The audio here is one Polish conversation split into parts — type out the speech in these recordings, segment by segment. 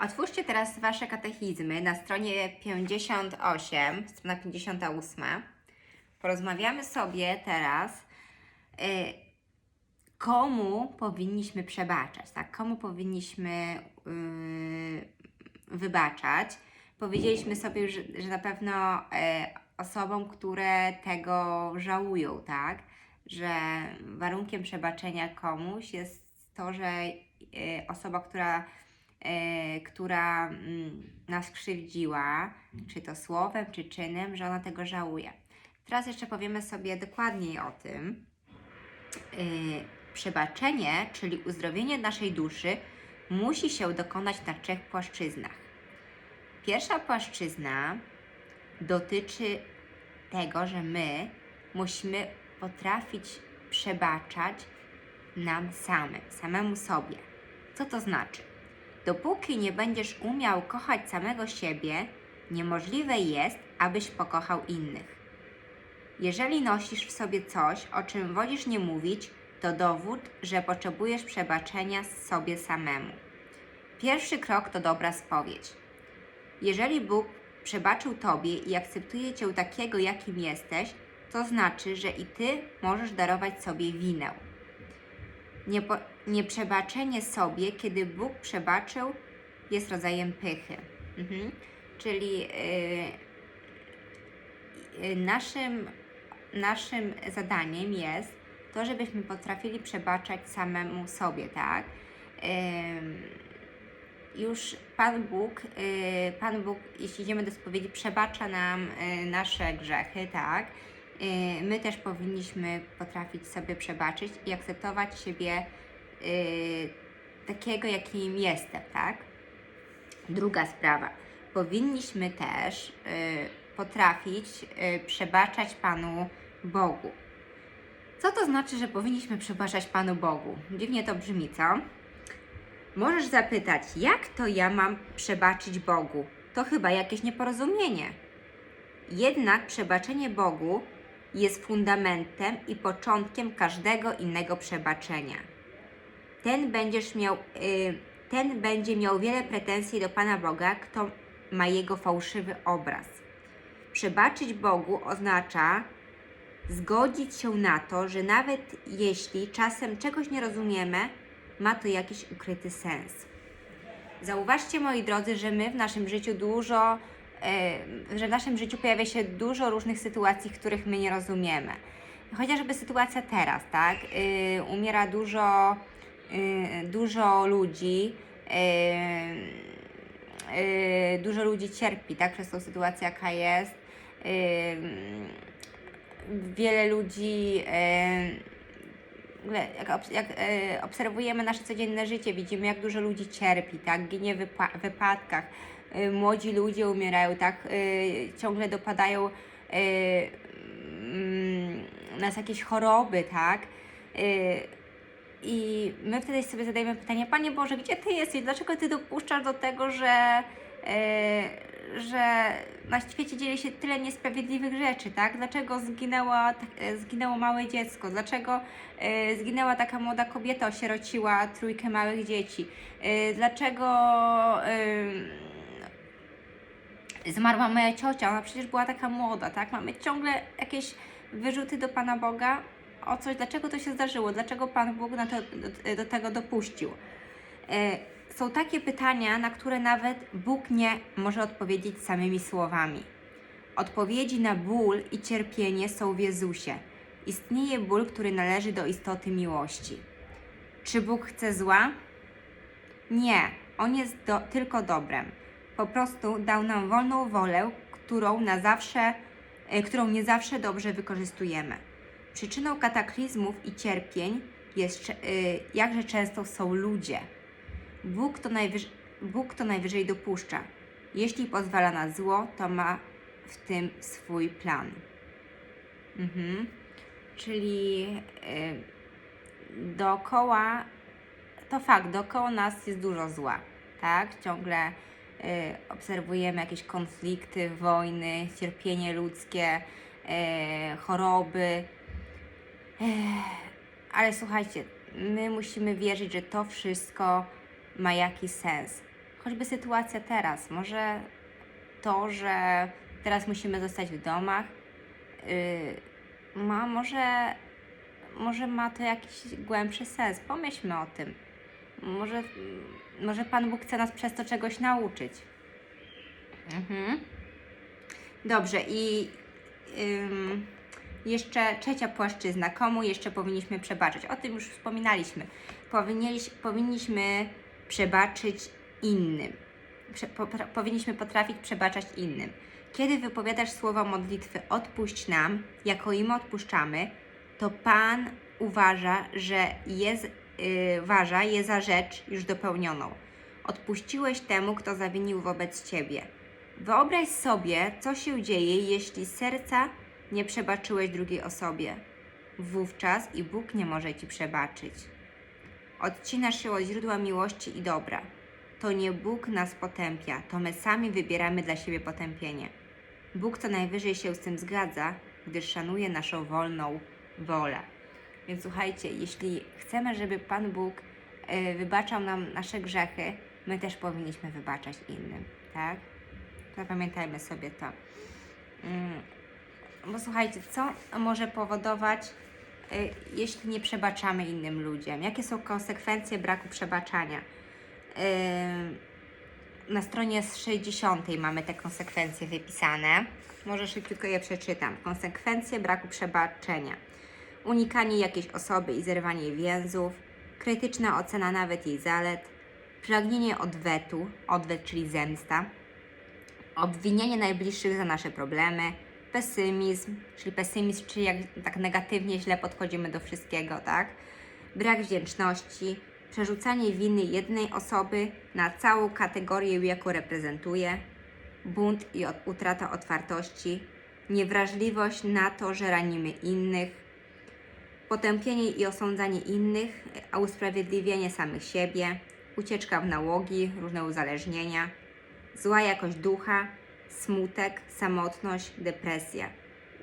Otwórzcie teraz Wasze katechizmy na stronie 58, strona 58. Porozmawiamy sobie teraz, y, komu powinniśmy przebaczać, tak? Komu powinniśmy y, wybaczać. Powiedzieliśmy sobie, że, że na pewno y, osobom, które tego żałują, tak? Że warunkiem przebaczenia komuś jest to, że osoba, która e, która mm, nas krzywdziła, czy to słowem, czy czynem, że ona tego żałuje. Teraz jeszcze powiemy sobie dokładniej o tym. E, Przebaczenie, czyli uzdrowienie naszej duszy, musi się dokonać na trzech płaszczyznach. Pierwsza płaszczyzna dotyczy tego, że my musimy potrafić przebaczać nam samym, samemu sobie. Co to znaczy? Dopóki nie będziesz umiał kochać samego siebie, niemożliwe jest, abyś pokochał innych. Jeżeli nosisz w sobie coś, o czym wolisz nie mówić, to dowód, że potrzebujesz przebaczenia sobie samemu. Pierwszy krok to dobra spowiedź. Jeżeli Bóg przebaczył Tobie i akceptuje Cię takiego, jakim jesteś, to znaczy, że i Ty możesz darować sobie winę. Niepo, nieprzebaczenie sobie, kiedy Bóg przebaczył, jest rodzajem pychy. Mhm. Czyli yy, naszym, naszym zadaniem jest to, żebyśmy potrafili przebaczać samemu sobie, tak? Yy, już Pan Bóg, yy, Pan Bóg, jeśli idziemy do spowiedzi, przebacza nam yy, nasze grzechy, tak? Yy, My też powinniśmy potrafić sobie przebaczyć i akceptować siebie takiego, jakim jestem, tak? Druga sprawa. Powinniśmy też yy, potrafić yy, przebaczać Panu Bogu. Co to znaczy, że powinniśmy przebaczać Panu Bogu? Dziwnie to brzmi, co? Możesz zapytać, jak to ja mam przebaczyć Bogu? To chyba jakieś nieporozumienie. Jednak przebaczenie Bogu jest fundamentem i początkiem każdego innego przebaczenia. Ten będziesz miał, y, ten będzie miał wiele pretensji do Pana Boga, kto ma jego fałszywy obraz. Przebaczyć Bogu oznacza zgodzić się na to, że nawet jeśli czasem czegoś nie rozumiemy, ma to jakiś ukryty sens. Zauważcie, moi drodzy, że my w naszym życiu dużo, e, że w naszym życiu pojawia się dużo różnych sytuacji, których my nie rozumiemy. Chociażby sytuacja teraz, tak? Y, umiera dużo, y, dużo ludzi, y, y, dużo ludzi cierpi, tak? Przez tą sytuację, jaka jest. Y, wiele ludzi. y, jak, obs- jak obserwujemy nasze codzienne życie, widzimy jak dużo ludzi cierpi, tak, ginie w wypa- wypadkach, młodzi ludzie umierają, tak, ciągle dopadają mm, nas jakieś choroby, tak, i my wtedy sobie zadajemy pytanie, Panie Boże, gdzie Ty jesteś? Dlaczego Ty dopuszczasz do tego, że, e, że na świecie dzieje się tyle niesprawiedliwych rzeczy, tak? Dlaczego zginęła, e, zginęło małe dziecko? Dlaczego e, zginęła taka młoda kobieta, osierociła trójkę małych dzieci? E, dlaczego e, zmarła moja ciocia? Ona przecież była taka młoda, tak? Mamy ciągle jakieś wyrzuty do Pana Boga o coś, dlaczego to się zdarzyło, dlaczego Pan Bóg to, do, do tego dopuścił. E, Są takie pytania, na które nawet Bóg nie może odpowiedzieć samymi słowami. Odpowiedzi na ból i cierpienie są w Jezusie. Istnieje ból, który należy do istoty miłości. Czy Bóg chce zła? Nie, On jest do, tylko dobrem. Po prostu dał nam wolną wolę, którą, na zawsze, e, którą nie zawsze dobrze wykorzystujemy. Przyczyną kataklizmów i cierpień jest, y, jakże często są ludzie. Bóg to, Bóg to najwyżej dopuszcza. Jeśli pozwala na zło, to ma w tym swój plan. Mhm. Czyli y, dookoła, to fakt, dookoła nas jest dużo zła, tak? Ciągle y, obserwujemy jakieś konflikty, wojny, cierpienie ludzkie, y, choroby. Ale słuchajcie, my musimy wierzyć, że to wszystko ma jakiś sens. choćby sytuacja teraz, może to, że teraz musimy zostać w domach, yy, ma może, może ma to jakiś głębszy sens. Pomyślmy o tym. Może, może Pan Bóg chce nas przez to czegoś nauczyć. Mhm. Dobrze, i ym, jeszcze trzecia płaszczyzna. Komu jeszcze powinniśmy przebaczyć? O tym już wspominaliśmy. Powinniś, powinniśmy przebaczyć innym. Prze, po, powinniśmy potrafić przebaczać innym. Kiedy wypowiadasz słowa modlitwy odpuść nam, jako im odpuszczamy, to Pan uważa, że jest, yy, uważa je za rzecz już dopełnioną. Odpuściłeś temu, kto zawinił wobec Ciebie. Wyobraź sobie, co się dzieje, jeśli serca nie przebaczyłeś drugiej osobie. Wówczas i Bóg nie może Ci przebaczyć. Odcinasz się od źródła miłości i dobra. To nie Bóg nas potępia, to my sami wybieramy dla siebie potępienie. Bóg co najwyżej się z tym zgadza, gdyż szanuje naszą wolną wolę. Więc słuchajcie, jeśli chcemy, żeby Pan Bóg e, wybaczał nam nasze grzechy, my też powinniśmy wybaczać innym, tak? Zapamiętajmy sobie to. Bo słuchajcie, co może powodować, y, jeśli nie przebaczamy innym ludziom? Jakie są konsekwencje braku przebaczania? Y, Na stronie z 60 mamy te konsekwencje wypisane. Może szybciutko je przeczytam. Konsekwencje braku przebaczenia. Unikanie jakiejś osoby i zerwanie jej więzów, krytyczna ocena nawet jej zalet, pragnienie odwetu, odwet czyli zemsta, obwinianie najbliższych za nasze problemy, pesymizm, czyli pesymizm, czyli jak tak negatywnie, źle podchodzimy do wszystkiego, tak? Brak wdzięczności, przerzucanie winy jednej osoby na całą kategorię, jaką reprezentuje, bunt i utrata otwartości, niewrażliwość na to, że ranimy innych, potępienie i osądzanie innych, a usprawiedliwienie samych siebie, ucieczka w nałogi, różne uzależnienia, zła jakość ducha, smutek, samotność, depresja,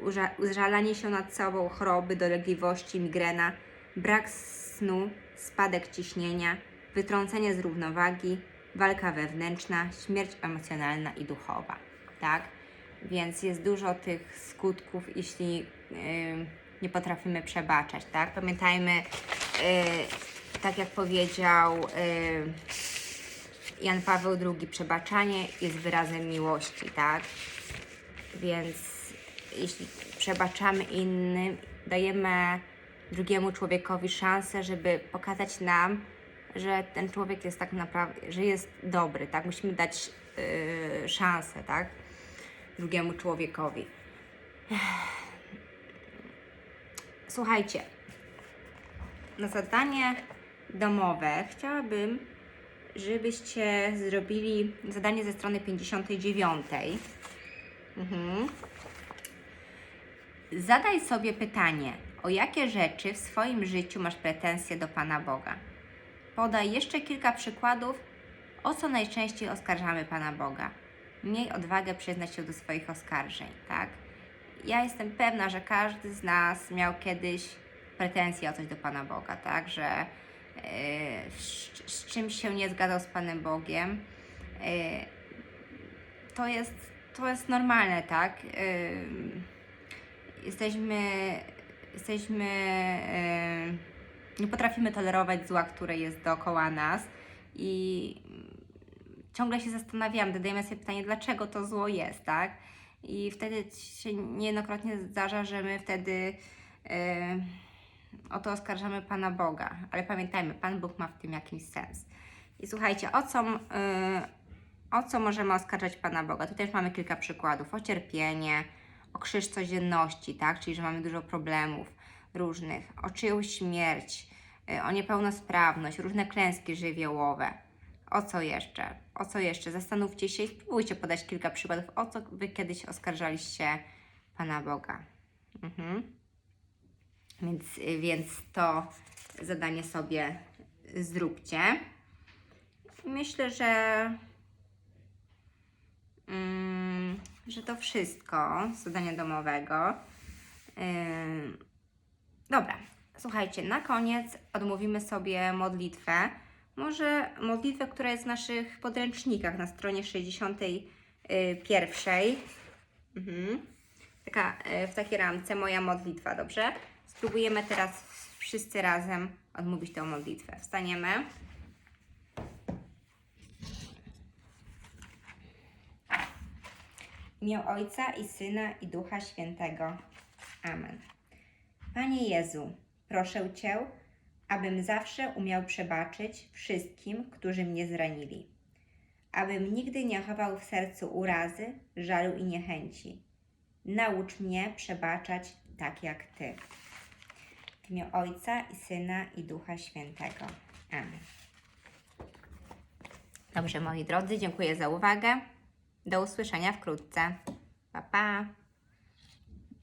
Uża- użalanie się nad sobą, choroby, dolegliwości, migrena, brak snu, spadek ciśnienia, wytrącenie z równowagi, walka wewnętrzna, śmierć emocjonalna i duchowa, tak? Więc jest dużo tych skutków, jeśli yy, nie potrafimy przebaczać, tak? Pamiętajmy, yy, tak jak powiedział yy, Jan Paweł II, przebaczanie jest wyrazem miłości, tak? Więc jeśli przebaczamy innym, dajemy drugiemu człowiekowi szansę, żeby pokazać nam, że ten człowiek jest tak naprawdę, że jest dobry, tak? Musimy dać yy, szansę, tak? Drugiemu człowiekowi. Słuchajcie, na zadanie domowe chciałabym, żebyście zrobili zadanie ze strony 59. Mhm. Zadaj sobie pytanie, o jakie rzeczy w swoim życiu masz pretensje do Pana Boga. Podaj jeszcze kilka przykładów, o co najczęściej oskarżamy Pana Boga. Miej odwagę przyznać się do swoich oskarżeń, tak? Ja jestem pewna, że każdy z nas miał kiedyś pretensje o coś do Pana Boga, tak? Że z, z czymś się nie zgadzał z Panem Bogiem. Yy, to jest, to jest normalne, tak? Yy, jesteśmy, jesteśmy, nie potrafimy tolerować zła, które jest dookoła nas i ciągle się zastanawiam, zadajemy sobie pytanie, dlaczego to zło jest, tak? I wtedy się niejednokrotnie zdarza, że my wtedy yy, o to oskarżamy Pana Boga. Ale pamiętajmy, Pan Bóg ma w tym jakiś sens. I słuchajcie, o co, yy, o co możemy oskarżać Pana Boga? Tutaj już mamy kilka przykładów. O cierpienie, o krzyż codzienności, tak? Czyli, że mamy dużo problemów różnych, o czyjąś śmierć, yy, o niepełnosprawność, różne klęski żywiołowe. O co jeszcze? O co jeszcze? Zastanówcie się i spróbujcie podać kilka przykładów, o co Wy kiedyś oskarżaliście Pana Boga. Mhm. Więc, więc to zadanie sobie zróbcie. Myślę, że, mm, że to wszystko z zadania domowego. Ym, dobra, słuchajcie, na koniec odmówimy sobie modlitwę, może modlitwę, która jest w naszych podręcznikach na stronie 61. Mhm. Taka, e, w takiej ramce moja modlitwa, dobrze? Spróbujemy teraz wszyscy razem odmówić tę modlitwę. Wstaniemy. W imię Ojca i Syna i Ducha Świętego. Amen. Panie Jezu, proszę Cię, abym zawsze umiał przebaczyć wszystkim, którzy mnie zranili. Abym nigdy nie chował w sercu urazy, żalu i niechęci. Naucz mnie przebaczać tak jak Ty. Imię Ojca i Syna i Ducha Świętego. Amen. Dobrze, moi drodzy, dziękuję za uwagę. Do usłyszenia wkrótce. Pa, pa.